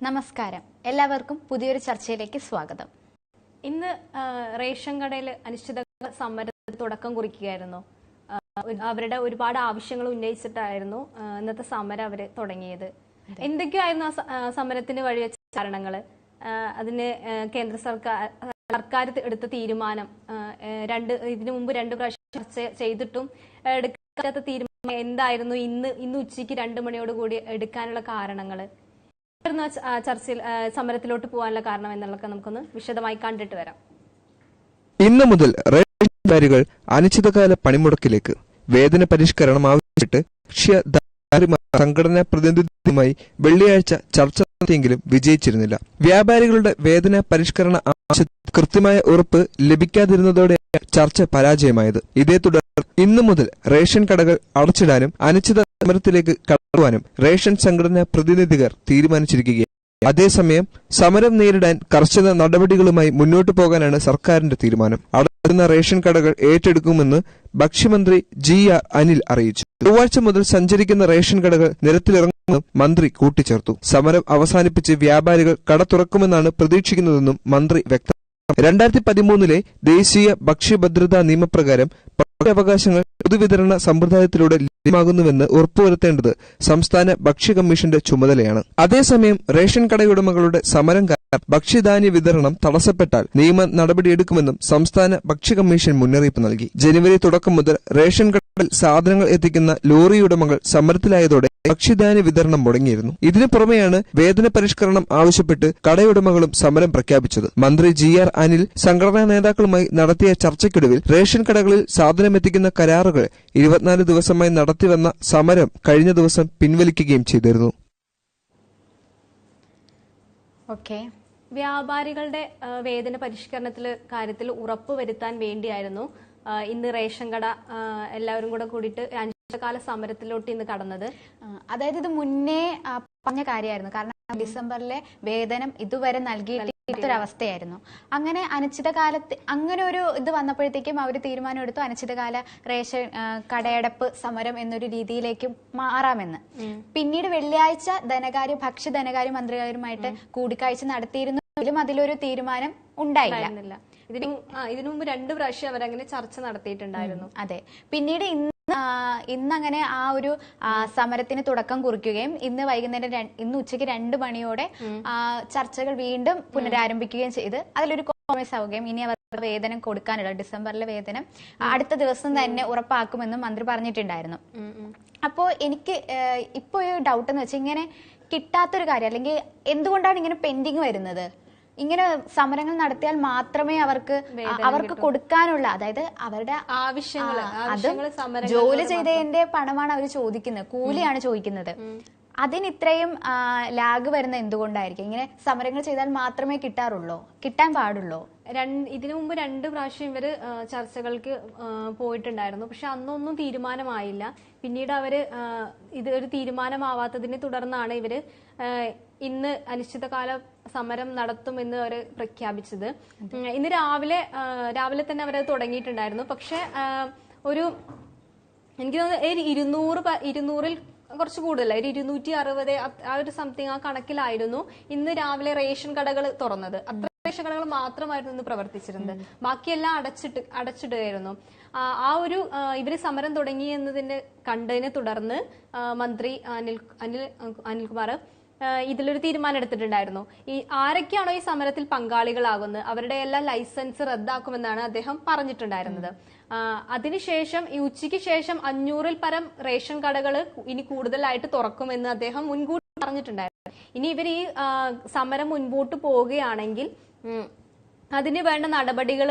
നമസ്കാരം. എല്ലാവർക്കും പുതിയൊരു ചർച്ചയിലേക്ക് സ്വാഗതം. ഇന്ന് റേഷൻ കടയിൽ അനിശ്ചിത സമരത്തിന് തുടക്കം കുറിക്കുകയായിരുന്നു. അവരുടെ ഒരുപാട് ആവശ്യങ്ങൾ ഉന്നയിച്ചിട്ടായിരുന്നു ഇന്നത്തെ സമരം അവർ തുടങ്ങിയത്. എന്തൊക്കെയായിരുന്നു ആ സമരത്തിന് വഴിവെച്ച കാരണങ്ങൾ? ആ, അതിന് കേന്ദ്ര സർക്കാർ സർക്കാർ എടുത്ത തീരുമാനം രണ്ട് ഇതിനു മുമ്പ് രണ്ട് പ്രാവശ്യം ചർച്ച ചെയ്തിട്ടും എടുക്കാത്ത തീരുമാനം എന്തായിരുന്നു? ഇന്ന് ഇന്ന് ഉച്ചയ്ക്ക് രണ്ട് മണിയോട് കൂടി എടുക്കാനുള്ള കാരണങ്ങൾ? ആ ചർച്ചയിൽ സമരത്തിലോട്ട് പോകാനുള്ള കാരണം എന്നുള്ളതൊക്കെ നമുക്കൊന്ന് വിശദമായി കണ്ടിട്ട് വരാം. ഇന്നു മുതൽ റേഷൻ അനിശ്ചിതകാല പണിമുടക്കിലേക്ക് വേതന പരിഷ്കരണം ആവശ്യപ്പെട്ട് ഭക്ഷ്യ സംഘടനാ പ്രതിനിധിയുമായി വെള്ളിയാഴ്ച ചർച്ച നടത്തിയെങ്കിലും വിജയിച്ചിരുന്നില്ല. വ്യാപാരികളുടെ വേതന പരിഷ്കരണ ആവശ്യത്തിൽ കൃത്യമായ ഉറപ്പ് ലഭിക്കാതിരുന്നതോടെ ചർച്ച പരാജയമായത്. ഇതേ തുടർന്ന് ഇന്നു മുതൽ റേഷൻ കടകൾ അടച്ചിടാനും അനിശ്ചിത സമരത്തിലേക്ക് കടക്കുവാനും റേഷൻ സംഘടനാ പ്രതിനിധികൾ തീരുമാനിച്ചിരിക്കുകയാണ്. അതേസമയം സമരം നേരിടാൻ കർശന നടപടികളുമായി മുന്നോട്ടു പോകാനാണ് സർക്കാരിന്റെ തീരുമാനം. അടയ്ക്കുന്ന റേഷൻ കടകൾ ഏറ്റെടുക്കുമെന്ന് ഭക്ഷ്യമന്ത്രി ജി ആർ അനിൽ അറിയിച്ചു. ചൊവ്വാഴ്ച മുതൽ സഞ്ചരിക്കുന്ന റേഷൻ കടകൾ നിരത്തിലിറങ്ങുമെന്നും മന്ത്രി കൂട്ടിച്ചേർത്തു. സമരം അവസാനിപ്പിച്ച് വ്യാപാരികൾ കട തുറക്കുമെന്നാണ് പ്രതീക്ഷിക്കുന്നതെന്നും മന്ത്രി വ്യക്തമാക്കി. രണ്ടായിരത്തി പതിമൂന്നിലെ ദേശീയ ഭക്ഷ്യഭദ്രതാ നിയമപ്രകാരം ഭക്ഷ്യാവകാശങ്ങൾ പൊതുവിതരണ സമ്പ്രദായത്തിലൂടെ ലഭ്യമാകുന്നുവെന്ന് ഉറപ്പുവരുത്തേണ്ടത് സംസ്ഥാന ഭക്ഷ്യ കമ്മീഷന്റെ ചുമതലയാണ്. അതേസമയം റേഷൻ കടയുടമകളുടെ സമരം കാരണം ഭക്ഷ്യധാന്യ വിതരണം തടസ്സപ്പെട്ടാൽ നിയമ നടപടിയെടുക്കുമെന്നും സംസ്ഥാന ഭക്ഷ്യ കമ്മീഷൻ മുന്നറിയിപ്പ് നൽകി. ജനുവരി തുടക്കം മുതൽ റേഷൻ കടകളിൽ സാധനങ്ങൾ എത്തിക്കുന്ന ലോറി ഉടമകൾ സമരത്തിലായതോടെ ഭക്ഷ്യധാന്യ വിതരണം മുടങ്ങിയിരുന്നു. ഇതിനു പുറമെയാണ് വേതന പരിഷ്കരണം ആവശ്യപ്പെട്ട് കടയുടമകളും സമരം പ്രഖ്യാപിച്ചത്. മന്ത്രി ജി ആർ അനിൽ സംഘടനാ നേതാക്കളുമായി നടത്തിയ ചർച്ചയ്ക്കൊടുവിൽ റേഷൻ കടകളിൽ സാധനമെത്തിക്കുന്ന കരാറുകൾ ഇരുപത്തിനാല് ദിവസമായി നടത്തിവന്ന സമരം കഴിഞ്ഞ ദിവസം പിൻവലിക്കുകയും ചെയ്തിരുന്നു. വ്യാപാരികളുടെ വേതന പരിഷ്കരണത്തിൽ കാര്യത്തിൽ ഉറപ്പ് വരുത്താൻ വേണ്ടിയായിരുന്നു ഇന്ന് റേഷൻ കട എല്ലാവരും കൂടെ കൂടിയിട്ട് അനിശ്ചിതകാല സമരത്തിലോട്ട് ഇന്ന് കടന്നത്? അതായത് ഇത് മുന്നേ പറഞ്ഞ കാര്യമായിരുന്നു. കാരണം ഡിസംബറിലെ വേതനം ഇതുവരെ നൽകിയിട്ടൊരവസ്ഥയായിരുന്നു അങ്ങനെ അനിശ്ചിതകാലത്ത് അങ്ങനെ ഒരു ഇത് വന്നപ്പോഴത്തേക്കും അവർ തീരുമാനം എടുത്തു അനിശ്ചിതകാല റേഷൻ കടയടപ്പ് സമരം എന്നൊരു രീതിയിലേക്ക് മാറാമെന്ന്. പിന്നീട് വെള്ളിയാഴ്ച ധനകാര്യ ഭക്ഷ്യ ധനകാര്യ മന്ത്രിമാരുമായിട്ട് കൂടിക്കാഴ്ച നടത്തിയിരുന്നെങ്കിലും അതിലൊരു തീരുമാനം ഉണ്ടായില്ല. ഇതിനു മുമ്പ് രണ്ട് പ്രാവശ്യം അവരങ്ങനെ ചർച്ച നടത്തിയിട്ടുണ്ടായിരുന്നു. അതെ. പിന്നീട് ഇന്നങ്ങനെ ആ ഒരു സമരത്തിന് തുടക്കം കുറിക്കുകയും ഇന്ന് വൈകുന്നേരം ഇന്ന് ഉച്ചയ്ക്ക് രണ്ട് മണിയോടെ ചർച്ചകൾ വീണ്ടും പുനരാരംഭിക്കുകയും ചെയ്ത് അതിലൊരു കോംപ്രമൈസ് ആവുകയും ഇനി അവർക്ക് വേതനം കൊടുക്കാനുള്ള ഡിസംബറിലെ വേതനം അടുത്ത ദിവസം തന്നെ ഉറപ്പാക്കുമെന്നും മന്ത്രി പറഞ്ഞിട്ടുണ്ടായിരുന്നു. അപ്പോൾ എനിക്ക് ഇപ്പൊ ഒരു ഡൗട്ട് എന്ന് വെച്ചാൽ ഇങ്ങനെ കിട്ടാത്തൊരു കാര്യം അല്ലെങ്കിൽ എന്തുകൊണ്ടാണ് ഇങ്ങനെ പെൻഡിങ് വരുന്നത്? ഇങ്ങനെ സമരങ്ങൾ നടത്തിയാൽ മാത്രമേ അവർക്ക് അവർക്ക് കൊടുക്കാനുള്ള അതായത് അവരുടെ ആവശ്യങ്ങൾ അത് ജോലി ചെയ്തതിന്റെ പണമാണ് അവർ ചോദിക്കുന്നത് കൂലിയാണ് ചോദിക്കുന്നത്. അതിന് ഇത്രയും ലാഗ് വരുന്ന എന്തുകൊണ്ടായിരിക്കും? ഇങ്ങനെ സമരങ്ങൾ ചെയ്താൽ മാത്രമേ കിട്ടാറുള്ളൂ? കിട്ടാൻ പാടുള്ളൂ? രണ്ട് ഇതിനു മുമ്പ് രണ്ട് പ്രാവശ്യം ഇവർ ചർച്ചകൾക്ക് പോയിട്ടുണ്ടായിരുന്നു. പക്ഷെ അന്നൊന്നും തീരുമാനമായില്ല. പിന്നീട് അവർ ഇത് ഒരു തീരുമാനമാവാത്തതിനെ തുടർന്നാണ് ഇവർ ഇന്ന് അനിശ്ചിതകാല സമരം നടത്തുമെന്ന് അവർ പ്രഖ്യാപിച്ചത്. ഇന്ന് രാവിലെ രാവിലെ തന്നെ അവരത് തുടങ്ങിയിട്ടുണ്ടായിരുന്നു. പക്ഷെ ഒരു എനിക്ക് തോന്നുന്നു ഇരുന്നൂറ് ഇരുന്നൂറിൽ കുറച്ച് കൂടുതലായി. ഒരു ഇരുന്നൂറ്റി അറുപത് ആ ഒരു സംതിങ് ആ കണക്കിലായിരുന്നു ഇന്ന് രാവിലെ റേഷൻ കടകൾ തുറന്നത്. അത്ര റേഷൻ കടകൾ മാത്രമായിരുന്നു ഇന്ന് പ്രവർത്തിച്ചിരുന്നത്. ബാക്കിയെല്ലാം അടച്ചിട്ട് അടച്ചിടുകയായിരുന്നു. ആ, ഒരു ഇവർ സമരം തുടങ്ങി എന്നതിന് കണ്ടതിനെ തുടർന്ന് മന്ത്രി അനിൽ അനിൽ അനിൽകുമാർ ഇതിലൊരു തീരുമാനം എടുത്തിട്ടുണ്ടായിരുന്നു. ഈ ആരൊക്കെയാണോ ഈ സമരത്തിൽ പങ്കാളികളാകുന്നത്? അവരുടെ എല്ലാം ലൈസൻസ് റദ്ദാക്കുമെന്നാണ് അദ്ദേഹം പറഞ്ഞിട്ടുണ്ടായിരുന്നത്. അതിനുശേഷം ഈ ഉച്ചയ്ക്ക് ശേഷം അഞ്ഞൂറിൽ പരം റേഷൻ കടകൾ ഇനി കൂടുതലായിട്ട് തുറക്കുമെന്ന് അദ്ദേഹം മുൻകൂട്ടി പറഞ്ഞിട്ടുണ്ടായിരുന്നു. ഇനി ഇവർ ഈ സമരം മുൻപോട്ട് പോവുകയാണെങ്കിൽ അതിന് വേണ്ട നടപടികൾ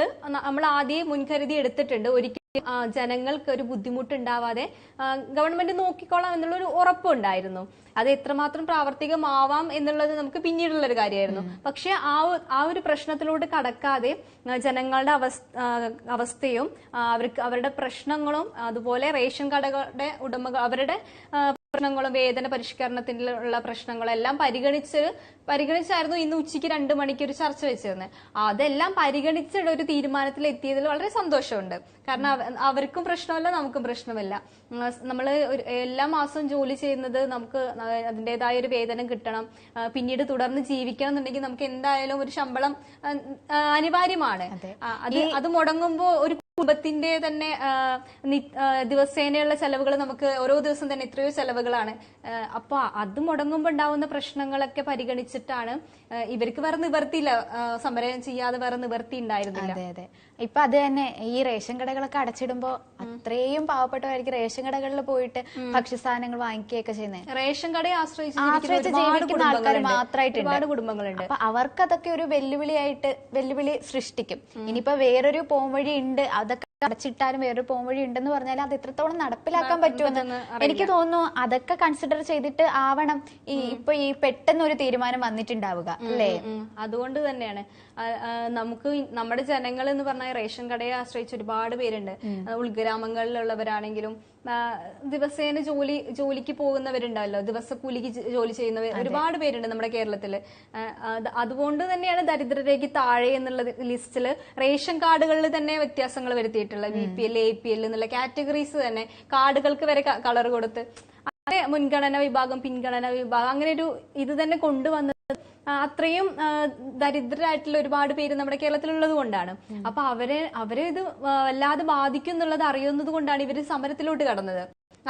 നമ്മൾ ആദ്യം മുൻകരുതി എടുത്തിട്ടുണ്ട്. ഒരിക്കലും ജനങ്ങൾക്ക് ഒരു ബുദ്ധിമുട്ടുണ്ടാവാതെ ഉണ്ടാവാതെ ഗവൺമെന്റ് നോക്കിക്കോളാം എന്നുള്ള എന്നുള്ളൊരു ഉറപ്പുണ്ടായിരുന്നു. അത് എത്രമാത്രം പ്രാവർത്തികമാവാം എന്നുള്ളത് നമുക്ക് പിന്നീടുള്ള ഒരു കാര്യമായിരുന്നു പക്ഷെ ആ ആ ഒരു പ്രശ്നത്തിലൂടെ കടക്കാതെ ജനങ്ങളുടെ അവസ്ഥയും അവർക്ക് അവരുടെ പ്രശ്നങ്ങളും അതുപോലെ റേഷൻ കടകളുടെ ഉടമകൾ അവരുടെ പ്രശ്നങ്ങളും വേതന പരിഷ്കരണത്തിലുള്ള പ്രശ്നങ്ങളും എല്ലാം പരിഗണിച്ച് പരിഗണിച്ചായിരുന്നു ഇന്ന് ഉച്ചയ്ക്ക് രണ്ട് മണിക്ക് ഒരു ചർച്ച വെച്ചിരുന്നത് അതെല്ലാം പരിഗണിച്ച ഒരു തീരുമാനത്തിൽ എത്തിയതിൽ വളരെ സന്തോഷമുണ്ട്. കാരണം അവ- അവർക്കും പ്രശ്നമല്ല നമുക്കും പ്രശ്നമല്ല. നമ്മൾ എല്ലാ മാസവും ജോലി ചെയ്യുന്നത് നമുക്ക് അതിന്റെതായ ഒരു വേതനം കിട്ടണം. പിന്നീട് തുടർന്ന് ജീവിക്കണം എന്നുണ്ടെങ്കിൽ നമുക്ക് എന്തായാലും ഒരു ശമ്പളം അനിവാര്യമാണ്. അത്. അത് മുടങ്ങുമ്പോൾ ഒരു കുടുംബത്തിന്റെ തന്നെ ദിവസേനയുള്ള ചെലവുകൾ നമുക്ക് ഓരോ ദിവസം തന്നെ എത്രയോ ചെലവുകളാണ്. അപ്പൊ അത് മുടങ്ങുമ്പോൾ ഉണ്ടാവുന്ന പ്രശ്നങ്ങളൊക്കെ പരിഗണിച്ചിട്ടാണ് ഇവർക്ക് വേറെ നിവർത്തിയില്ല. സമരം ചെയ്യാതെ വേറെ നിവർത്തി ഉണ്ടായിരുന്നില്ല. ഇപ്പൊ അത് തന്നെ. ഈ റേഷൻ കടകളൊക്കെ അടച്ചിടുമ്പോ അത്രയും പാവപ്പെട്ടവരായിരിക്കും റേഷൻ കടകളിൽ പോയിട്ട് ഭക്ഷ്യസാധനങ്ങൾ വാങ്ങിക്കുകയൊക്കെ ചെയ്യുന്നത് റേഷൻ കടയെ ആശ്രയിച്ച് ജീവിക്കുന്ന ആൾക്കാർ മാത്രമായിട്ട് ഒരുപാട് കുടുംബങ്ങളുണ്ട്. അപ്പൊ അവർക്കതൊക്കെ ഒരു വെല്ലുവിളിയായിട്ട് വെല്ലുവിളി സൃഷ്ടിക്കും. ഇനിയിപ്പോ വേറൊരു പോംവഴി ഉണ്ട്. അതൊക്കെ അടച്ചിട്ടാലും വേറൊരു പോംവഴി ഉണ്ടെന്ന് പറഞ്ഞാൽ അത് എത്രത്തോളം നടപ്പിലാക്കാൻ പറ്റുമെന്ന് എനിക്ക് തോന്നുന്നു അതൊക്കെ കൺസിഡർ ചെയ്തിട്ട് ആവണം. ഈ ഇപ്പൊ ഈ പെട്ടെന്ന് ഒരു തീരുമാനം വന്നിട്ടുണ്ടാവുക അല്ലേ? അതുകൊണ്ട് തന്നെയാണ്. നമുക്ക് നമ്മുടെ ജനങ്ങൾ എന്ന് പറഞ്ഞാൽ റേഷൻ കടയെ ആശ്രയിച്ച് ഒരുപാട് പേരുണ്ട്. ഉൾഗ്രാമങ്ങളിലുള്ളവരാണെങ്കിലും ദിവസേന ജോലി ജോലിക്ക് പോകുന്നവരുണ്ടല്ലോ. ദിവസക്കൂലിക്ക് ജോലി ചെയ്യുന്നവർ ഒരുപാട് പേരുണ്ട് നമ്മുടെ കേരളത്തിൽ അതുകൊണ്ട് തന്നെയാണ് ദരിദ്രരേഖ താഴെ എന്നുള്ള ലിസ്റ്റിൽ റേഷൻ കാർഡുകളിൽ തന്നെ വ്യത്യാസങ്ങൾ വരുത്തിയിട്ടുള്ളത്. B P L A P L എന്നുള്ള കാറ്റഗറീസ് തന്നെ കാർഡുകൾക്ക് വരെ കളർ കൊടുത്ത്. അങ്ങനെ മുൻഗണന വിഭാഗം പിൻഗണന വിഭാഗം അങ്ങനെ ഒരു ഇത് തന്നെ കൊണ്ടുവന്നത് അത്രയും ദരിദ്രരായിട്ടുള്ള ഒരുപാട് പേര് നമ്മുടെ കേരളത്തിലുള്ളത് കൊണ്ടാണ്. അപ്പൊ അവരെ അവരെ ഇത് വല്ലാതെ ബാധിക്കും എന്നുള്ളത് അറിയുന്നത് കൊണ്ടാണ് ഇവർ സമരത്തിലോട്ട് കടന്നത്.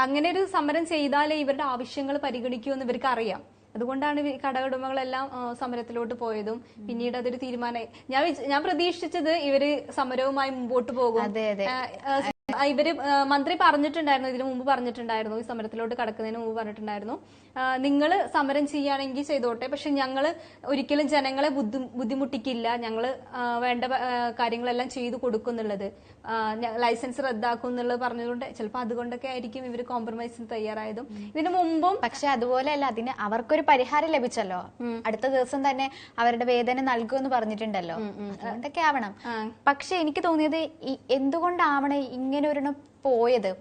അങ്ങനെ ഒരു സമരം ചെയ്താലേ ഇവരുടെ ആവശ്യങ്ങൾ പരിഗണിക്കൂ എന്ന് ഇവർക്ക് അറിയാം. അതുകൊണ്ടാണ് ഈ കടകുടമകളെല്ലാം സമരത്തിലോട്ട് പോയതും പിന്നീട് അതൊരു തീരുമാനമായി. ഞാൻ ഞാൻ പ്രതീക്ഷിച്ചത് ഇവർ സമരവുമായി മുമ്പോട്ട് പോകും. ഇവർ മന്ത്രി പറഞ്ഞിട്ടുണ്ടായിരുന്നു ഇതിനു മുമ്പ് പറഞ്ഞിട്ടുണ്ടായിരുന്നു ഈ സമരത്തിലോട്ട് കടക്കുന്നതിന് മുമ്പ് പറഞ്ഞിട്ടുണ്ടായിരുന്നു. നിങ്ങൾ സമരം ചെയ്യുകയാണെങ്കിൽ ചെയ്തോട്ടെ പക്ഷെ ഞങ്ങൾ ഒരിക്കലും ജനങ്ങളെ ബുദ്ധി ബുദ്ധിമുട്ടിക്കില്ല. ഞങ്ങൾ വേണ്ട കാര്യങ്ങളെല്ലാം ചെയ്തു കൊടുക്കുന്നുള്ളത്. ലൈസൻസ് റദ്ദാക്കും എന്നുള്ളത് പറഞ്ഞതുകൊണ്ട് ചിലപ്പോൾ അതുകൊണ്ടൊക്കെ ആയിരിക്കും ഇവർ കോംപ്രമൈസിന് തയ്യാറായതും. ഇതിനു മുമ്പും പക്ഷെ അതുപോലെയല്ല അതിന് അവർക്കൊരു പരിഹാരം ലഭിച്ചല്ലോ. അടുത്ത ദിവസം തന്നെ അവരുടെ വേതനം നൽകുമെന്ന് പറഞ്ഞിട്ടുണ്ടല്ലോ. അതുകൊണ്ടൊക്കെ ആവണം. പക്ഷെ എനിക്ക് തോന്നിയത് എന്തുകൊണ്ടാവണം ഇങ്ങനെ ഒരെണ്ണം പോയത്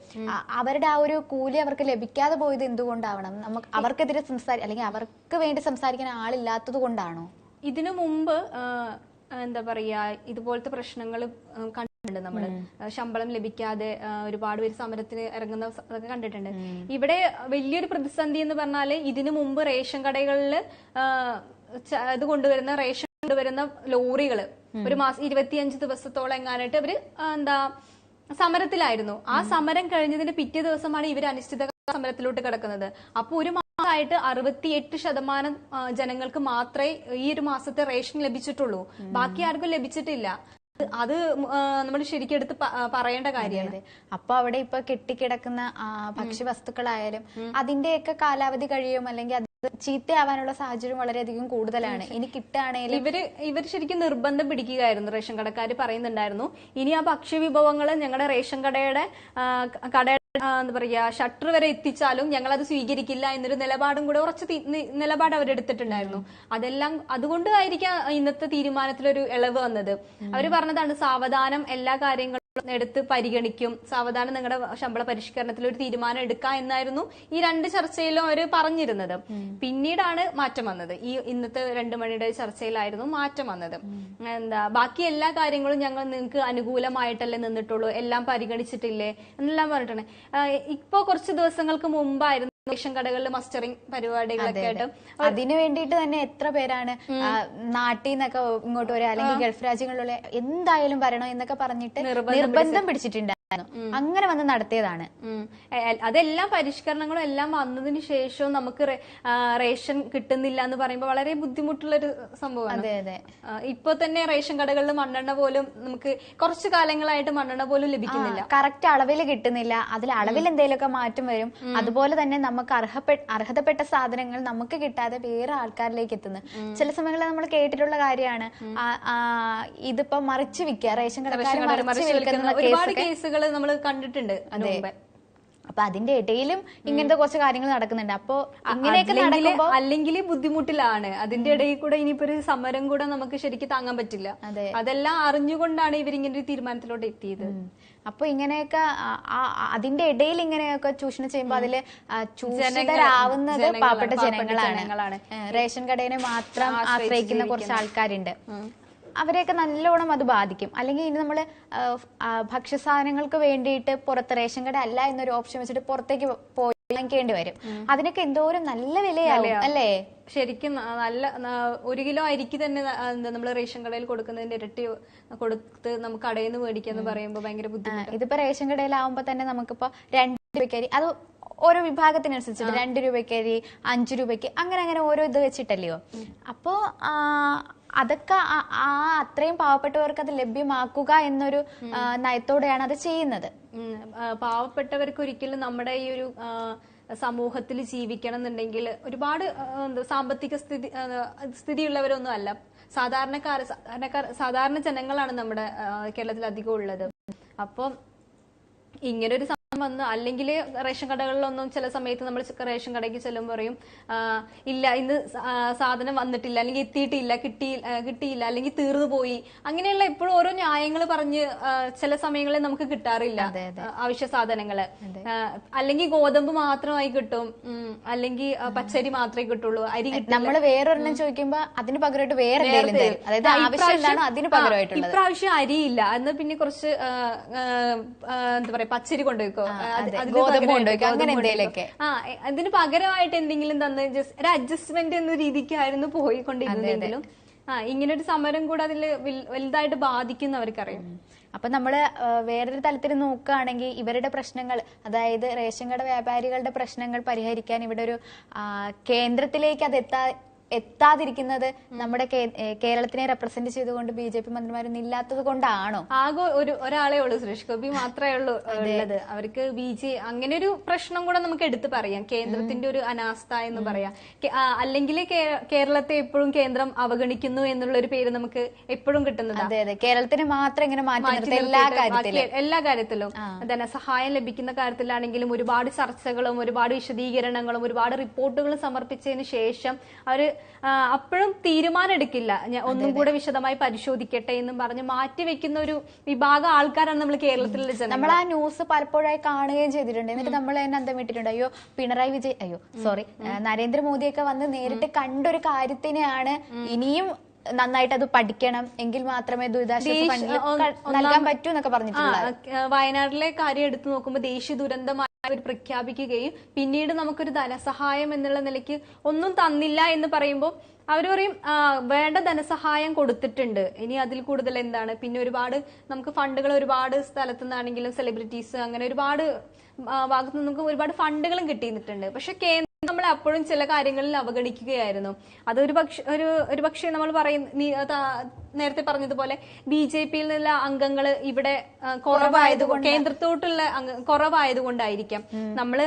അവരുടെ ആ ഒരു കൂലി അവർക്ക് ലഭിക്കാതെ പോയത് എന്തുകൊണ്ടാവണം? നമുക്ക് അവർക്കെതിരെ സംസാരി അല്ലെങ്കിൽ അവർക്ക് വേണ്ടി സംസാരിക്കാൻ ആളില്ലാത്തത് കൊണ്ടാണോ ഇതിനു മുമ്പ് എന്താ പറയാ ഇതുപോലത്തെ പ്രശ്നങ്ങൾ കണ്ടിട്ടുണ്ട് നമ്മൾ. ശമ്പളം ലഭിക്കാതെ ഒരുപാട് പേര് സമരത്തിന് ഇറങ്ങുന്ന അതൊക്കെ കണ്ടിട്ടുണ്ട്. ഇവിടെ വലിയൊരു പ്രതിസന്ധി എന്ന് പറഞ്ഞാൽ ഇതിനു മുമ്പ് റേഷൻ കടകളിൽ ഇത് കൊണ്ടുവരുന്ന റേഷൻ കൊണ്ടുവരുന്ന ലോറികൾ ഒരു മാസം ഇരുപത്തിയഞ്ച് ദിവസത്തോളം എങ്ങാനായിട്ട് അവർ എന്താ സമരത്തിലായിരുന്നു. ആ സമരം കഴിഞ്ഞതിന് പിറ്റേ ദിവസമാണ് ഇവർ അനിശ്ചിത സമരത്തിലോട്ട് കിടക്കുന്നത്. അപ്പൊ ഒരു മാസമായിട്ട് അറുപത്തിയെട്ട് ശതമാനം ജനങ്ങൾക്ക് മാത്രമേ ഈ ഒരു മാസത്തെ റേഷൻ ലഭിച്ചിട്ടുള്ളൂ. ബാക്കി ആർക്കും ലഭിച്ചിട്ടില്ല. അത് നമ്മൾ ശരിക്കും എടുത്ത് പറയേണ്ട കാര്യമാണ്. അപ്പൊ അവിടെ ഇപ്പൊ കെട്ടിക്കിടക്കുന്ന ഭക്ഷ്യ വസ്തുക്കളായാലും അതിന്റെയൊക്കെ കാലാവധി കഴിയും അല്ലെങ്കിൽ അത് ചീത്തയാവാനുള്ള സാഹചര്യം വളരെയധികം കൂടുതലാണ്. ഇനി കിട്ടുകയാണെങ്കിൽ ഇവർ ഇവർ ശരിക്കും നിർബന്ധം പിടിക്കുകയായിരുന്നു റേഷൻ കടക്കാർ പറയുന്നുണ്ടായിരുന്നു. ഇനി ആ ഭക്ഷ്യവിഭവങ്ങൾ ഞങ്ങളുടെ റേഷൻ കടയുടെ ആ, ക- കടയുടെ ആ, എന്താ പറയാ ഷട്ടർ വരെ എത്തിച്ചാലും ഞങ്ങൾ അത് സ്വീകരിക്കില്ല എന്നൊരു നിലപാടും കൂടെ ഉറച്ച നിലപാട് അവരെടുത്തിട്ടുണ്ടായിരുന്നു. അതെല്ലാം അതുകൊണ്ടായിരിക്കാം ഇന്നത്തെ തീരുമാനത്തിലൊരു ഇളവ് വന്നത്. അവർ പറഞ്ഞതാണ് സാവധാനം എല്ലാ കാര്യങ്ങളും എടുത്ത് പരിഗണിക്കും. സാവധാനം നിങ്ങളുടെ ശമ്പള പരിഷ്കരണത്തിൽ ഒരു തീരുമാനം എടുക്കാം എന്നായിരുന്നു ഈ രണ്ട് ചർച്ചയിലും അവർ പറഞ്ഞിരുന്നത്. പിന്നീടാണ് മാറ്റം വന്നത്. ഈ ഇന്നത്തെ രണ്ട് മണിയുടെ ചർച്ചയിലായിരുന്നു മാറ്റം വന്നത്. എന്താ ബാക്കി എല്ലാ കാര്യങ്ങളും ഞങ്ങൾ നിങ്ങൾക്ക് അനുകൂലമായിട്ടല്ലേ നിന്നിട്ടുള്ളൂ. എല്ലാം പരിഗണിച്ചിട്ടില്ലേ? എന്നെല്ലാം പറഞ്ഞിട്ടുണ്ട്. ഇപ്പോ കുറച്ച് ദിവസങ്ങൾക്ക് മുമ്പായിരുന്നു റേഷൻ കടകളിൽ മസ്റ്ററിംഗ് പരിപാടികളൊക്കെ ആയിട്ട്. അതിനു വേണ്ടിയിട്ട് തന്നെ എത്ര പേരാണ് നാട്ടിൽ നിന്നൊക്കെ ഇങ്ങോട്ട് വരിക അല്ലെങ്കിൽ ഗൾഫ് രാജ്യങ്ങളിലുള്ള എന്തായാലും വരണം എന്നൊക്കെ പറഞ്ഞിട്ട് നിർബന്ധം പിടിച്ചിട്ടുണ്ടായിരുന്നു അങ്ങനെ വന്ന് നടത്തിയതാണ്. അതെല്ലാം പരിഷ്കരണങ്ങളും എല്ലാം വന്നതിന് ശേഷവും നമുക്ക് റേഷൻ കിട്ടുന്നില്ല എന്ന് പറയുമ്പോൾ വളരെ ബുദ്ധിമുട്ടുള്ള ഒരു സംഭവമാണ്. അതെ അതെ. ഇപ്പൊ തന്നെ റേഷൻ കടകളിൽ മണ്ണെണ്ണ പോലും നമുക്ക് കുറച്ചു കാലങ്ങളായിട്ട് മണ്ണെണ്ണ പോലും ലഭിക്കുന്നില്ല. കറക്റ്റ് അളവിൽ കിട്ടുന്നില്ല. അതിൽ അളവിൽ എന്തെങ്കിലുമൊക്കെ മാറ്റം വരും. അതുപോലെ തന്നെ നമുക്ക് അർഹപ്പെട്ട അർഹതപ്പെട്ട സാധനങ്ങൾ നമുക്ക് കിട്ടാതെ വേറെ ആൾക്കാരിലേക്ക് എത്തുന്നു. ചില സമയങ്ങളിൽ നമ്മൾ കേട്ടിട്ടുള്ള കാര്യമാണ്. ഇതിപ്പോ മറിച്ച് വിൽക്കുക. റേഷൻ കടക്കാർ മറിച്ച് വിൽക്കുന്ന കേസൊക്കെ കേസുകൾ നമ്മൾ കണ്ടിട്ടുണ്ട് അതിനു അപ്പൊ അതിന്റെ ഇടയിലും ഇങ്ങനത്തെ കുറച്ച് കാര്യങ്ങൾ നടക്കുന്നുണ്ട്. അപ്പോ ഇങ്ങനെയൊക്കെ അല്ലെങ്കിൽ നടക്കുമ്പോ അല്ലെങ്കിൽ ബുദ്ധിമുട്ടിലാണ്. അതിന്റെ ഇടയിൽ കൂടെ ഇനിയിപ്പോ ഒരു സമരം കൂടെ നമുക്ക് ശരിക്കും താങ്ങാൻ പറ്റില്ല. അതെ. അതെല്ലാം അറിഞ്ഞുകൊണ്ടാണ് ഇവരിങ്ങനെ ഒരു തീരുമാനത്തിലോട്ട് എത്തിയത്. അപ്പൊ ഇങ്ങനെയൊക്കെ അതിന്റെ ഇടയിൽ ഇങ്ങനെയൊക്കെ ചൂഷണം ചെയ്യുമ്പോ അതിൽ ചൂഷണരാവുന്നത് പാവപ്പെട്ട ജനങ്ങളാണ്. റേഷൻ കടയെ മാത്രം ആശ്രയിക്കുന്ന കുറച്ച് ആൾക്കാരുണ്ട്. അവരെയൊക്കെ നല്ലോണം അത് ബാധിക്കും. അല്ലെങ്കിൽ ഇനി നമ്മൾ ഭക്ഷ്യസാധനങ്ങൾക്ക് വേണ്ടിയിട്ട് പുറത്ത് റേഷൻ കട അല്ല എന്നൊരു ഓപ്ഷൻ വെച്ചിട്ട് പുറത്തേക്ക് പോയി വാങ്ങിക്കേണ്ടി വരും. അതിനൊക്കെ എന്തോരം നല്ല വിലയാവും അല്ലേ? ശരിക്കും നല്ല ഒരു കിലോ അരിക്ക് തന്നെ എന്താ നമ്മൾ റേഷൻ കടയിൽ കൊടുക്കുന്നതിന്റെ ഇരട്ടി കൊടുത്ത് നമുക്ക് കടയിൽ നിന്ന് മേടിക്കാന്ന് പറയുമ്പോൾ ഭയങ്കര ബുദ്ധിമുട്ടാണ് ബുദ്ധിമുട്ട്. ഇതിപ്പോ റേഷൻ കടയിലാവുമ്പോ തന്നെ നമുക്കിപ്പോ രണ്ട് രൂപയ്ക്ക് അത് ഓരോ വിഭാഗത്തിനനുസരിച്ചിട്ട് രണ്ട് രൂപയ്ക്ക് അരി അഞ്ചു രൂപയ്ക്ക് അങ്ങനെ അങ്ങനെ ഓരോ ഇത് വെച്ചിട്ടല്ലയോ? അപ്പോ അതൊക്കെ ആ- അത്രയും പാവപ്പെട്ടവർക്ക് അത് ലഭ്യമാക്കുക എന്നൊരു നയത്തോടെയാണ് അത് ചെയ്യുന്നത്. പാവപ്പെട്ടവർക്ക് ഒരിക്കലും നമ്മുടെ ഈ ഒരു സമൂഹത്തിൽ ജീവിക്കണം എന്നുണ്ടെങ്കിൽ ഒരുപാട് എന്താ സാമ്പത്തിക സ്ഥിതി സ്ഥിതിയുള്ളവരൊന്നും അല്ല. സാധാരണക്കാർ സാധാരണക്കാർ സാധാരണ ജനങ്ങളാണ് നമ്മുടെ കേരളത്തിൽ അധികം ഉള്ളത്. അപ്പം ഇങ്ങനെ ഒരു സംഭവം വന്ന് അല്ലെങ്കിൽ റേഷൻ കടകളിലൊന്നും ചില സമയത്ത് നമ്മൾ റേഷൻ കടയ്ക്ക് ചെല്ലുമ്പോൾ പറയും ഇല്ല ഇന്ന് സാധനം വന്നിട്ടില്ല അല്ലെങ്കിൽ എത്തിയിട്ടില്ല കിട്ടി കിട്ടിയില്ല അല്ലെങ്കിൽ തീർന്നു പോയി. അങ്ങനെയുള്ള എപ്പോഴും ഓരോ ന്യായങ്ങൾ പറഞ്ഞ് ചില സമയങ്ങളിൽ നമുക്ക് കിട്ടാറില്ല. അവശ്യ സാധനങ്ങൾ. അല്ലെങ്കിൽ ഗോതമ്പ് മാത്രമായി കിട്ടും അല്ലെങ്കിൽ പച്ചരി മാത്രമേ കിട്ടുള്ളൂ അരി. നമ്മൾ വേറൊരെണ്ണം ചോദിക്കുമ്പോ അതിന് പകരമായിട്ട് വേറെ അതായത് ആവശ്യം ഇപ്രാവശ്യം- എന്താണോ അതിന് ആ, പകരമായിട്ടുള്ളത്. ഇപ്രാവശ്യം അരിയില്ല. എന്ന് പിന്നെ കുറച്ച് എന്താ പറയാ പച്ചരി കൊണ്ടുപോയിക്കോ? അതിന് പകരമായിട്ട് അങ്ങനെ കൊണ്ടുപോയിക്കോ. ആ അതിന് പകരമായിട്ട് എന്തെങ്കിലും തന്ന ജസ്റ്റ് ഒരു അഡ്ജസ്റ്റ്മെന്റ് എന്ന രീതിക്കായിരുന്നു പോയിക്കൊണ്ടിരുന്നെങ്കിലും ആ ഇങ്ങനെ ഒരു സമരം കൂടെ അതിൽ വലുതായിട്ട് ബാധിക്കുന്നവർക്കറിയാം. അപ്പൊ നമ്മൾ വേറൊരു തലത്തിൽ നോക്കുകയാണെങ്കിൽ ഇവരുടെ പ്രശ്നങ്ങൾ അതായത് റേഷൻ കട വ്യാപാരികളുടെ പ്രശ്നങ്ങൾ പരിഹരിക്കാൻ ഇവിടെ ഒരു കേന്ദ്രത്തിലേക്ക് അത് എത്താ എത്താതിരിക്കുന്നത് നമ്മുടെ കേരളത്തിനെ റെപ്രസെന്റ് ചെയ്തുകൊണ്ട് ബി ജെ പി മന്ത്രിമാരൊന്നും ഇല്ലാത്തത് കൊണ്ടാണോ? ആകെ ഒരു ഒരാളെ ഉള്ളൂ സുരേഷ് ഗോപി മാത്രമേ ഉള്ളൂ ഉള്ളത്. അവർക്ക് ബി ജെ അങ്ങനെ ഒരു പ്രശ്നം കൂടെ നമുക്ക് എടുത്തു പറയാം. കേന്ദ്രത്തിന്റെ ഒരു അനാസ്ഥ എന്ന് പറയാം. അല്ലെങ്കിൽ കേരളത്തെ എപ്പോഴും കേന്ദ്രം അവഗണിക്കുന്നു എന്നുള്ള ഒരു പേര് നമുക്ക് എപ്പോഴും കിട്ടുന്നത്. അതെ അതെ. കേരളത്തിന് മാത്രം ഇങ്ങനെ മാറ്റി എല്ലാ കാര്യത്തിലും. എല്ലാ കാര്യത്തിലും. ധനസഹായം ലഭിക്കുന്ന കാര്യത്തിലാണെങ്കിലും ഒരുപാട് ചർച്ചകളും ഒരുപാട് വിശദീകരണങ്ങളും ഒരുപാട് റിപ്പോർട്ടുകളും സമർപ്പിച്ചതിന് ശേഷം അവർ അപ്പോഴും തീരുമാനം എടുക്കില്ല ഒന്നും കൂടെ വിശദമായി പരിശോധിക്കട്ടെ എന്നും പറഞ്ഞ് മാറ്റിവെക്കുന്ന ഒരു വിഭാഗം ആൾക്കാരാണ് നമ്മൾ കേരളത്തിലെ ജനം നമ്മൾ ആ ന്യൂസ് പലപ്പോഴായി കാണുകയും ചെയ്തിട്ടുണ്ട്. എന്നിട്ട് നമ്മൾ തന്നെ അന്തം വിട്ടിട്ടുണ്ട്. അയ്യോ പിണറായി വിജയ് അയ്യോ സോറി നരേന്ദ്രമോദിയൊക്കെ വന്ന് നേരിട്ട് കണ്ടൊരു കാര്യത്തിനെയാണ് ഇനിയും നന്നായിട്ട് അത് പഠിക്കണം എങ്കിൽ മാത്രമേ ദുരിതാശ്വാസ ഫണ്ടിൽ നൽകാൻ പറ്റൂ എന്നൊക്കെ പറഞ്ഞിട്ടുള്ളത് ആ, വയനാട്ടിലെ കാര്യം എടുത്തു നോക്കുമ്പോൾ ദേശീയ ദുരന്തമായി അവർ പ്രഖ്യാപിക്കുകയും പിന്നീട് നമുക്കൊരു ധനസഹായം എന്നുള്ള നിലയ്ക്ക് ഒന്നും തന്നില്ല എന്ന് പറയുമ്പോൾ അവർ പറയും വേണ്ട ധനസഹായം കൊടുത്തിട്ടുണ്ട്. ഇനി അതിൽ കൂടുതൽ എന്താണ്? പിന്നെ ഒരുപാട് നമുക്ക് ഫണ്ടുകൾ ഒരുപാട് സ്ഥലത്തു നിന്നാണെങ്കിലും സെലിബ്രിറ്റീസ് അങ്ങനെ ഒരുപാട് ഭാഗത്ത് നിന്ന് നമുക്ക് ഒരുപാട് ഫണ്ടുകളും കിട്ടിയിട്ടുണ്ട് പക്ഷെ കേന്ദ്രം നമ്മൾ അപ്പോഴും ചില കാര്യങ്ങളിൽ അവഗണിക്കുകയായിരുന്നു. അത് ഒരു പക്ഷെ ഒരു ഒരു പക്ഷേ നമ്മൾ പറയും നേരത്തെ പറഞ്ഞതുപോലെ ബി ജെ പിയിൽ നിന്നുള്ള അംഗങ്ങൾ ഇവിടെ കുറവായത് കേന്ദ്രത്തോട്ടുള്ള കുറവായതുകൊണ്ടായിരിക്കാം. നമ്മൾ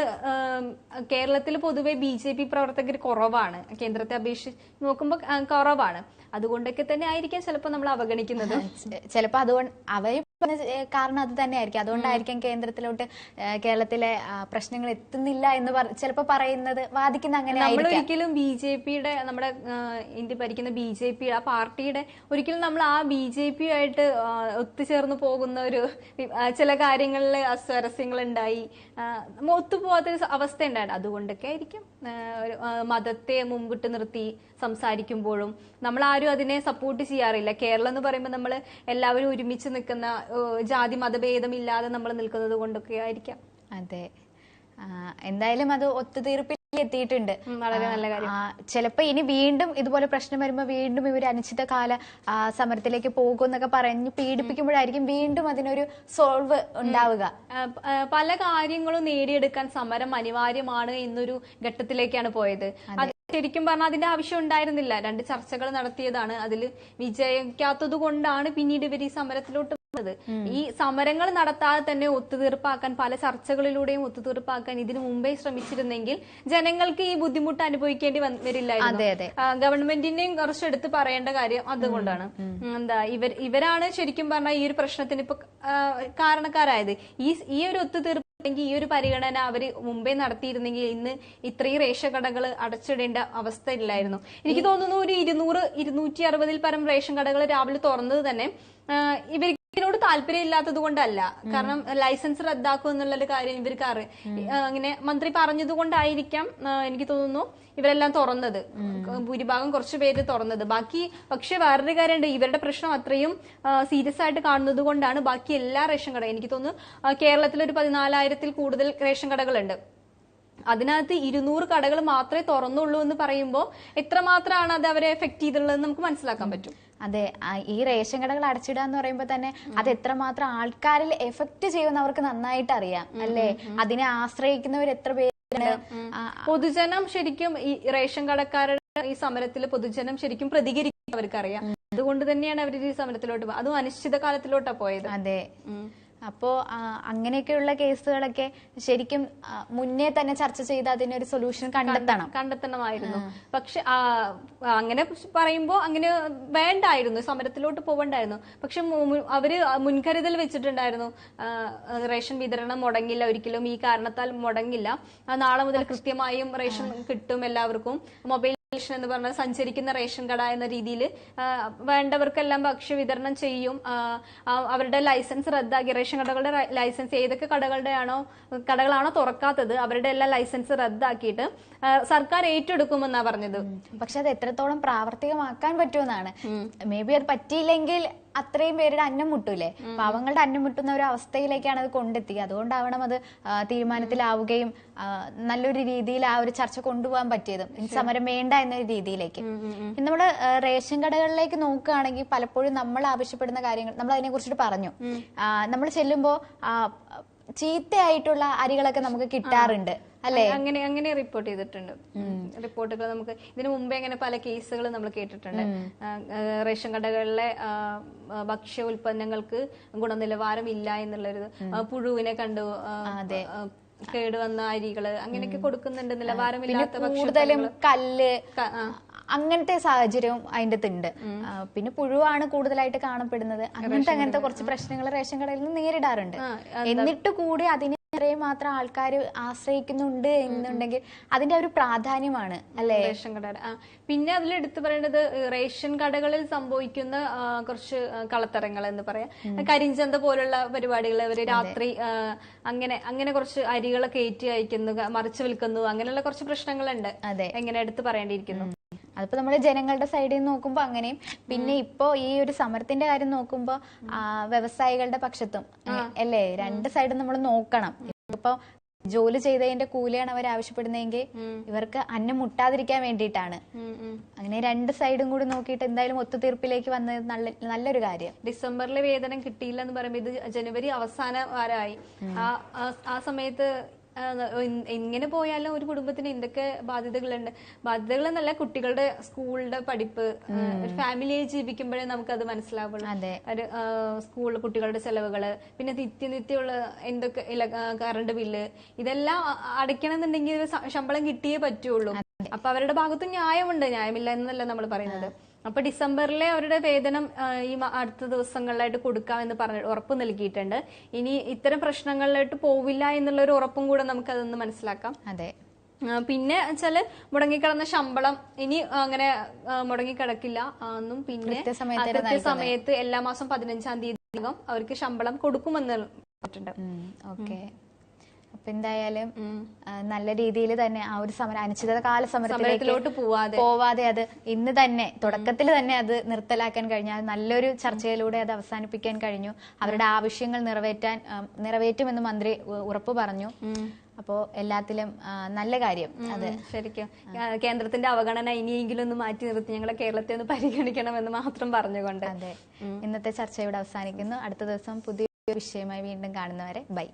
കേരളത്തിൽ പൊതുവെ ബി ജെ പി പ്രവർത്തകർ കുറവാണ്. കേന്ദ്രത്തെ അപേക്ഷിച്ച് നോക്കുമ്പോൾ കുറവാണ്. അതുകൊണ്ടൊക്കെ തന്നെ ആയിരിക്കാം ചിലപ്പോൾ നമ്മൾ അവഗണിക്കുന്നത്. ചിലപ്പോൾ ചിലപ്പോ അതുകൊണ്ട് ഏ, കാരണം അത് തന്നെയായിരിക്കും. അതുകൊണ്ടായിരിക്കും കേന്ദ്രത്തിലോട്ട് കേരളത്തിലെ പ്രശ്നങ്ങൾ എത്തുന്നില്ല എന്ന് ചിലപ്പോ പറയുന്നത് വാദിക്കുന്ന അങ്ങനെ നമ്മൾ ഒരിക്കലും ബി ജെ പിയുടെ നമ്മുടെ ഇന്ത്യ ഭരിക്കുന്ന ബി ജെ പി ആ പാർട്ടിയുടെ ഒരിക്കലും നമ്മൾ ആ ബി ജെ പി ആയിട്ട് ഒത്തുചേർന്ന് പോകുന്ന ഒരു ചില കാര്യങ്ങളിൽ അസ്വരസ്യങ്ങൾ ഉണ്ടായി ഒത്തുപോകാത്ത ഒരു അവസ്ഥ ഉണ്ടായിരുന്നു അതുകൊണ്ടൊക്കെ ആയിരിക്കും മതത്തെ മുമ്പിട്ട് നിർത്തി സംസാരിക്കുമ്പോഴും നമ്മൾ ആരും അതിനെ സപ്പോർട്ട് ചെയ്യാറില്ല. കേരളം എന്ന് പറയുമ്പോൾ നമ്മൾ എല്ലാവരും ഒരുമിച്ച് നിൽക്കുന്ന ജാതി മതഭേദമില്ലാതെ നമ്മൾ നിൽക്കുന്നത് കൊണ്ടൊക്കെ ആയിരിക്കാം. അതെ. എന്തായാലും അത് ഒത്തുതീർപ്പിൽ എത്തിയിട്ടുണ്ട്. വളരെ നല്ല കാര്യം. ചിലപ്പോ ഇനി വീണ്ടും ഇതുപോലെ പ്രശ്നം വരുമ്പോ വീണ്ടും ഇവർ അനിശ്ചിത കാല സമരത്തിലേക്ക് പോകും എന്നൊക്കെ പറഞ്ഞ് പീഡിപ്പിക്കുമ്പോഴായിരിക്കും വീണ്ടും അതിനൊരു സോൾവ് ഉണ്ടാവുക. പല കാര്യങ്ങളും നേടിയെടുക്കാൻ സമരം അനിവാര്യമാണ് എന്നൊരു ഘട്ടത്തിലേക്കാണ് പോയത്. ശരിക്കും പറഞ്ഞാൽ അതിന്റെ ആവശ്യം ഉണ്ടായിരുന്നില്ല. രണ്ട് ചർച്ചകൾ നടത്തിയതാണ്. അതിൽ വിജയിക്കാത്തത് കൊണ്ടാണ് പിന്നീട് ഇവർ ഈ സമരത്തിലോട്ട് വന്നത്. ഈ സമരങ്ങൾ നടത്താതെ തന്നെ ഒത്തുതീർപ്പാക്കാൻ പല ചർച്ചകളിലൂടെയും ഒത്തുതീർപ്പാക്കാൻ ഇതിനു മുമ്പേ ശ്രമിച്ചിരുന്നെങ്കിൽ ജനങ്ങൾക്ക് ഈ ബുദ്ധിമുട്ട് അനുഭവിക്കേണ്ടി വരില്ലായിരുന്നു. ഗവൺമെന്റിന്റെയും കുറച്ച് എടുത്ത് പറയേണ്ട കാര്യം അതുകൊണ്ടാണ്. എന്താ ഇവർ ഇവരാണ് ശരിക്കും പറഞ്ഞാൽ ഈ ഒരു പ്രശ്നത്തിന് ഇപ്പൊ കാരണക്കാരായത്. ഈ ഈ ഒരു ഒത്തുതീർപ്പ് അല്ലെങ്കിൽ ഈ ഒരു പരിഗണന അവർ മുമ്പേ നടത്തിയിരുന്നെങ്കിൽ ഇന്ന് ഇത്രയും റേഷൻ കടകൾ അടച്ചിടേണ്ട അവസ്ഥ ഇല്ലായിരുന്നു എനിക്ക് തോന്നുന്നു ഒരു ഇരുന്നൂറ് ഇരുന്നൂറ്റി അറുപതിൽ പരം റേഷൻ കടകൾ രാവിലെ തുറന്നത് തന്നെ ആ, ഇവർക്ക് ഇതിനോട് താല്പര്യം ഇല്ലാത്തത് കൊണ്ടല്ല. കാരണം ലൈസൻസ് റദ്ദാക്കും എന്നുള്ളൊരു കാര്യം ഇവർക്ക് അറി ആ, അങ്ങനെ മന്ത്രി പറഞ്ഞത് കൊണ്ടായിരിക്കാം എനിക്ക് തോന്നുന്നു ഇവരെല്ലാം തുറന്നത്. ഭൂരിഭാഗം കുറച്ച് പേര് തുറന്നത്. ബാക്കി പക്ഷെ വേറൊരു കാര്യമുണ്ട്. ഇവരുടെ പ്രശ്നം അത്രയും സീരിയസ് ആയിട്ട് കാണുന്നത് കൊണ്ടാണ് ബാക്കി എല്ലാ റേഷൻ കട എനിക്ക് തോന്നുന്നു കേരളത്തിൽ ഒരു പതിനാലായിരത്തിൽ കൂടുതൽ റേഷൻ കടകളുണ്ട്. അതിനകത്ത് ഇരുന്നൂറ് കടകൾ മാത്രമേ തുറന്നുള്ളൂ എന്ന് പറയുമ്പോൾ എത്രമാത്രമാണ് അത് അവരെ എഫക്ട് ചെയ്തിട്ടുള്ളത് നമുക്ക് മനസ്സിലാക്കാൻ പറ്റും. അതെ ഈ റേഷൻ കടകൾ അടച്ചിടുക എന്ന് പറയുമ്പോൾ തന്നെ അത് എത്രമാത്രം ആൾക്കാരിൽ എഫക്ട് ചെയ്യുമെന്ന് അവർക്ക് നന്നായിട്ട് അറിയാം അല്ലേ? അതിനെ ആശ്രയിക്കുന്നവർ എത്ര പേരുണ്ട്? പൊതുജനം ശരിക്കും ഈ റേഷൻ കടക്കാരുടെ ഈ സമരത്തിൽ പൊതുജനം ശരിക്കും പ്രതികരിക്കും അവർക്കറിയാം അതുകൊണ്ട് തന്നെയാണ് അവർ ഈ സമരത്തിലോട്ട് അതും അനിശ്ചിത കാലത്തിലോട്ടാ പോയത്. അതെ. ഉം. അപ്പോ ആ, അങ്ങനെയൊക്കെയുള്ള കേസുകളൊക്കെ ശരിക്കും മുന്നേ തന്നെ ചർച്ച ചെയ്ത് അതിനൊരു സൊല്യൂഷൻ കണ്ടെത്തണം. കണ്ടെത്തണമായിരുന്നു. പക്ഷെ അങ്ങനെ പറയുമ്പോൾ അങ്ങനെ വേണ്ടായിരുന്നു. സമരത്തിലോട്ട് പോകണ്ടായിരുന്നു പക്ഷെ അവർ മുൻകരുതൽ വെച്ചിട്ടുണ്ടായിരുന്നു. റേഷൻ വിതരണം മുടങ്ങില്ല. ഒരിക്കലും ഈ കാരണത്താൽ മുടങ്ങില്ല. നാളെ മുതൽ കൃത്യമായും റേഷൻ കിട്ടും എല്ലാവർക്കും. മൊബൈൽ റേഷൻ എന്ന് പറഞ്ഞാൽ സഞ്ചരിക്കുന്ന റേഷൻ കട എന്ന രീതിയിൽ വേണ്ടവർക്കെല്ലാം ഭക്ഷ്യ വിതരണം ചെയ്യും. അവരുടെ ലൈസൻസ് റദ്ദാക്കി. റേഷൻ കടകളുടെ ലൈസൻസ് ഏതൊക്കെ കടകളുടെയാണോ കടകളാണോ തുറക്കാത്തത് അവരുടെ എല്ലാം ലൈസൻസ് റദ്ദാക്കിയിട്ട് സർക്കാർ ഏറ്റെടുക്കുമെന്നാ പറഞ്ഞത്. പക്ഷെ അത് എത്രത്തോളം പ്രാവർത്തികമാക്കാൻ പറ്റുമെന്നാണ്. മേ ബി അത് പറ്റിയില്ലെങ്കിൽ അത്രയും പേരുടെ അന്നം മുട്ടൂലേ? പാവങ്ങളുടെ അന്നം മുട്ടുന്ന ഒരു അവസ്ഥയിലേക്കാണ് അത് കൊണ്ടെത്തി അതുകൊണ്ടാവണം അത് തീരുമാനത്തിലാവുകയും നല്ലൊരു രീതിയിൽ ആ ഒരു ചർച്ച കൊണ്ടുപോകാൻ പറ്റിയതും. സമരം വേണ്ട എന്നൊരു രീതിയിലേക്ക്. ഇനി നമ്മൾ റേഷൻ കടകളിലേക്ക് നോക്കുകയാണെങ്കിൽ പലപ്പോഴും നമ്മൾ ആവശ്യപ്പെടുന്ന കാര്യങ്ങൾ നമ്മൾ അതിനെ കുറിച്ചിട്ട് പറഞ്ഞു നമ്മൾ ചെല്ലുമ്പോ ആ, ചീത്തയായിട്ടുള്ള അരികളൊക്കെ നമുക്ക് കിട്ടാറുണ്ട്. അല്ലേ? അങ്ങനെ അങ്ങനെ റിപ്പോർട്ട് ചെയ്തിട്ടുണ്ട്. റിപ്പോർട്ടുകൾ നമുക്ക് ഇതിനു മുമ്പേ ഇങ്ങനെ പല കേസുകൾ നമ്മൾ കേട്ടിട്ടുണ്ട്. റേഷൻ കടകളിലെ ഭക്ഷ്യ ഉൽപ്പന്നങ്ങൾക്ക് ഗുണനിലവാരം ഇല്ല എന്നുള്ളൊരു ഒരു പുഴുവിനെ കണ്ടു കേടുവന്ന അരികൾ അങ്ങനെയൊക്കെ കൊടുക്കുന്നുണ്ട്. നിലവാരമില്ലാത്ത കൂടുതലും കല്ല്. അങ്ങനത്തെ സാഹചര്യവും അതിന്റെ ഉണ്ട് പിന്നെ പുഴുവാണ് കൂടുതലായിട്ട് കാണപ്പെടുന്നത്. അങ്ങനത്തെ അങ്ങനത്തെ കുറച്ച് പ്രശ്നങ്ങൾ റേഷൻ കടയിൽ നിന്ന് നേരിടാറുണ്ട്. എന്നിട്ട് കൂടി അതിനെ ഇത്രയും മാത്രം ആൾക്കാർ ആശ്രയിക്കുന്നുണ്ട് എന്നുണ്ടെങ്കിൽ അതിന്റെ ഒരു പ്രാധാന്യമാണ് അല്ലെ? റേഷൻ കട പിന്നെ അതിൽ എടുത്തു പറയേണ്ടത് റേഷൻ കടകളിൽ സംഭവിക്കുന്ന കുറച്ച് കളത്തരങ്ങൾ എന്ന് പറയാം. കരിഞ്ചന്ത പോലുള്ള പരിപാടികൾ അവർ രാത്രി അങ്ങനെ അങ്ങനെ കുറച്ച് അരികളൊക്കെ ഏറ്റി അയക്കുന്നു മറിച്ച് വിൽക്കുന്നു അങ്ങനെയുള്ള കുറച്ച് പ്രശ്നങ്ങളുണ്ട്. എങ്ങനെ എടുത്തു പറയേണ്ടിയിരിക്കുന്നു. അതിപ്പോ നമ്മൾ ജനങ്ങളുടെ സൈഡിൽ നിന്ന് നോക്കുമ്പോ അങ്ങനെയും. പിന്നെ ഇപ്പോ ഈ ഒരു സമരത്തിന്റെ കാര്യം നോക്കുമ്പോ വ്യവസായികളുടെ പക്ഷത്തും അല്ലേ? രണ്ട് സൈഡും നമ്മൾ നോക്കണം. ഇപ്പൊ ജോലി ചെയ്തതിന്റെ കൂലിയാണ് അവർ ആവശ്യപ്പെടുന്നതെങ്കിൽ ഇവർക്ക് അന്നം മുട്ടാതിരിക്കാൻ വേണ്ടിയിട്ടാണ്. അങ്ങനെ രണ്ട് സൈഡും കൂടി നോക്കിയിട്ട് എന്തായാലും ഒത്തുതീർപ്പിലേക്ക് വന്നത് നല്ല നല്ലൊരു കാര്യം. ഡിസംബറിലെ വേതനം കിട്ടിയില്ല എന്ന് പറയുമ്പോൾ ഇത് ജനുവരി അവസാന വാരമായി ആ ആ- സമയത്ത് എങ്ങനെ പോയാലും ഒരു കുടുംബത്തിന് എന്തൊക്കെ ബാധ്യതകളുണ്ട്. ബാധ്യതകൾ എന്നല്ല കുട്ടികളുടെ സ്കൂളിന്റെ പഠിപ്പ് ഒരു ഫാമിലിയെ ജീവിക്കുമ്പോഴേ നമുക്ക് അത്. മനസ്സിലാവുള്ളൂ ഒരു സ്കൂൾ കുട്ടികളുടെ ചെലവുകൾ പിന്നെ നിത്യനിത്യമുള്ള എന്തൊക്കെ കറണ്ട് ബില്ല് ഇതെല്ലാം അടയ്ക്കണം അടയ്ക്കണമെന്നുണ്ടെങ്കിൽ ശമ്പളം കിട്ടിയേ പറ്റുള്ളൂ. അപ്പൊ അവരുടെ ഭാഗത്ത് ന്യായമുണ്ട്. ന്യായമില്ല എന്നല്ല നമ്മൾ പറയുന്നത്. അപ്പൊ ഡിസംബറിലെ അവരുടെ വേതനം ഈ അടുത്ത ദിവസങ്ങളിലായിട്ട് കൊടുക്കാമെന്ന് പറഞ്ഞു ഉറപ്പ് നൽകിയിട്ടുണ്ട്. ഇനി ഇത്തരം പ്രശ്നങ്ങളിലായിട്ട് പോവില്ല എന്നുള്ള ഒരു ഉറപ്പും കൂടെ നമുക്ക് അതൊന്ന് മനസ്സിലാക്കാം. അതെ. പിന്നെ വെച്ചാൽ മുടങ്ങിക്കിടന്ന ശമ്പളം ഇനി അങ്ങനെ മുടങ്ങിക്കിടക്കില്ല എന്നും പിന്നെ സമയത്ത് കൃത്യസമയത്ത് എല്ലാ മാസം പതിനഞ്ചാം തീയതി അവർക്ക് ശമ്പളം കൊടുക്കുമെന്ന് പറഞ്ഞിട്ടുണ്ട്. ഓക്കെ. അപ്പൊ എന്തായാലും നല്ല രീതിയിൽ തന്നെ ആ ഒരു സമരം അനിശ്ചിതകാല സമരത്തിലേക്ക് സമരത്തിലോട്ട് പോവാതെ. പോവാതെ അത് ഇന്ന് തന്നെ തുടക്കത്തിൽ തന്നെ അത് നിർത്തലാക്കാൻ കഴിഞ്ഞു. അത് നല്ലൊരു ചർച്ചയിലൂടെ അത് അവസാനിപ്പിക്കാൻ കഴിഞ്ഞു. അവരുടെ ആവശ്യങ്ങൾ നിറവേറ്റാൻ നിറവേറ്റുമെന്ന് മന്ത്രി ഉറപ്പ് പറഞ്ഞു. അപ്പോ എല്ലാത്തിലും നല്ല കാര്യം അതെ. ശരിക്കും. കേന്ദ്രത്തിന്റെ അവഗണന ഇനിയെങ്കിലും ഒന്ന് മാറ്റി നിർത്തി ഞങ്ങളെ കേരളത്തെ ഒന്ന് പരിഗണിക്കണമെന്ന് മാത്രം പറഞ്ഞുകൊണ്ട്. അതെ. ഇന്നത്തെ ചർച്ച ഇവിടെ അവസാനിക്കുന്നു. അടുത്ത ദിവസം പുതിയ വിഷയമായി വീണ്ടും കാണുന്നവരെ ബൈ.